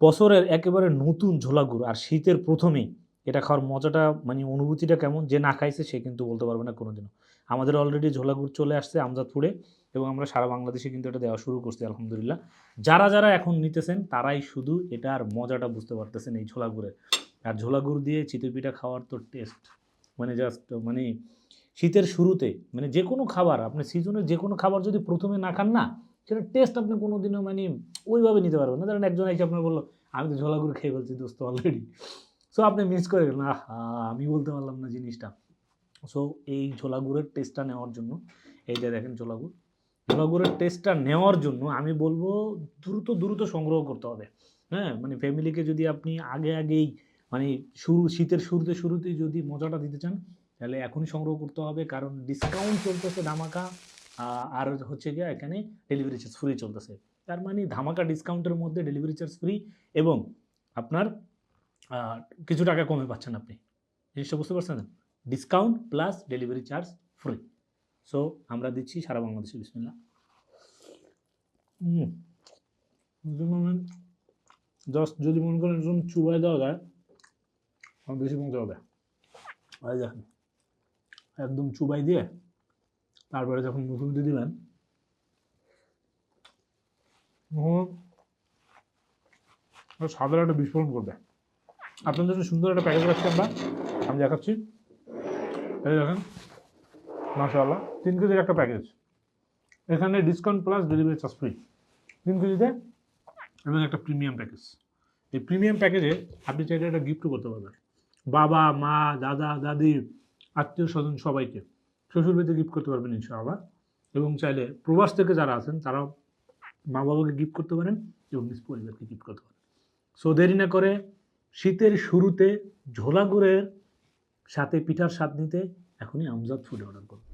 বছরের একেবারে নতুন ঝোলা গুড় আর শীতের প্রথমেই এটা খাওয়ার মজাটা মানে অনুভূতিটা কেমন, যে না খাইছে সে কিন্তু বলতে পারবে না কোনোদিনও। আমাদের অলরেডি ঝোলা গুড় চলে আসছে আমজাদপুরে, এবং আমরা সারা বাংলাদেশে কিন্তু এটা দেওয়া শুরু করছি, আলহামদুলিল্লাহ। যারা যারা এখন নিতেছেন, তারাই শুধু এটার মজাটা বুঝতে পারতেছেন এই ঝোলা গুড়ের আর ঝোলা গুড় দিয়ে চিতই পিঠা খাওয়ার তো টেস্ট মানে জাস্ট মানে শীতের শুরুতে মানে যে কোনো খাবার, আপনি সিজনের যে কোনো খাবার যদি প্রথমে না খান না, সেটা টেস্ট আপনি কোনোদিনও মানে ওইভাবে নিতে পারবেন না। ধরেন একজন এসে আপনার বলল, আমি তো ঝোলা গুড় খেয়ে ফেলছি দোস্ত অলরেডি সো আপনি মিস করে গেলেন, আহা, আমি বলতে পারলাম না জিনিসটা। সো এই ঝোলা গুড়ের টেস্টটা নেওয়ার জন্য, এই যে দেখেন ঝোলা গুড়, ঝোলা গুড়ের টেস্টটা নেওয়ার জন্য আমি বলব, দ্রুত দ্রুত সংগ্রহ করতে হবে। হ্যাঁ মানে ফ্যামিলিকে যদি আপনি আগে আগেই মানে শুরু, শীতের শুরুতে, শুরুতেই যদি মজাটা দিতে চান তাহলে এখনই সংগ্রহ করতে হবে, কারণ ডিসকাউন্ট চলতেছে ধামাকা আর হচ্ছে গিয়ে এখানে ডেলিভারি চার্জ ফ্রি চলতেছে। তার মানে ধামাকা ডিসকাউন্টের মধ্যে ডেলিভারি চার্জ ফ্রি এবং আপনার কিছু টাকা কমে পাচ্ছেন আপনি। জিনিসটা বুঝতে পারছেন? Discount plus delivery charge free so আমরা দিচ্ছি সারা বাংলাদেশে বিসমিল্লা জাস্ট যদি মনে করেন চুবাই দেওয়া যায় বেশি মজা হবে দেখেন। একদম চুবাই দিয়ে তারপরে যখন মুখে দিয়ে ওটা সাদার একটা বিস্ফোরণ করবে। আপনাদের জন্য সুন্দর একটা প্যাকেজ রাখছি আমরা। আমি দেখাচ্ছি। এই দেখেন, মাশাআল্লাহ, তিন কেজির একটা প্যাকেজ এখানে discount plus delivery charge free তিন কেজিতে এবং একটা প্রিমিয়াম প্যাকেজ এই প্রিমিয়াম প্যাকেজে আপনি চাইলে একটা গিফটও করতে পারবেন। বাবা, মা, দাদা, দাদি আত্মীয় স্বজন সবাইকে শ্বশুর বাড়িতে গিফট করতে পারবেন ইনশাআল্লাহ। এবং চাইলে প্রবাস থেকে যারা আছেন, তারাও মা বাবাকে গিফট করতে পারেন এবং নিজ পরিবারকে গিফট করতে পারেন। সো দেরি না করে শীতের শুরুতে ঝোলা গুড়ের সাথে পিঠার স্বাদ নিতে এখনই আমজাদ ফুড অর্ডার করুন।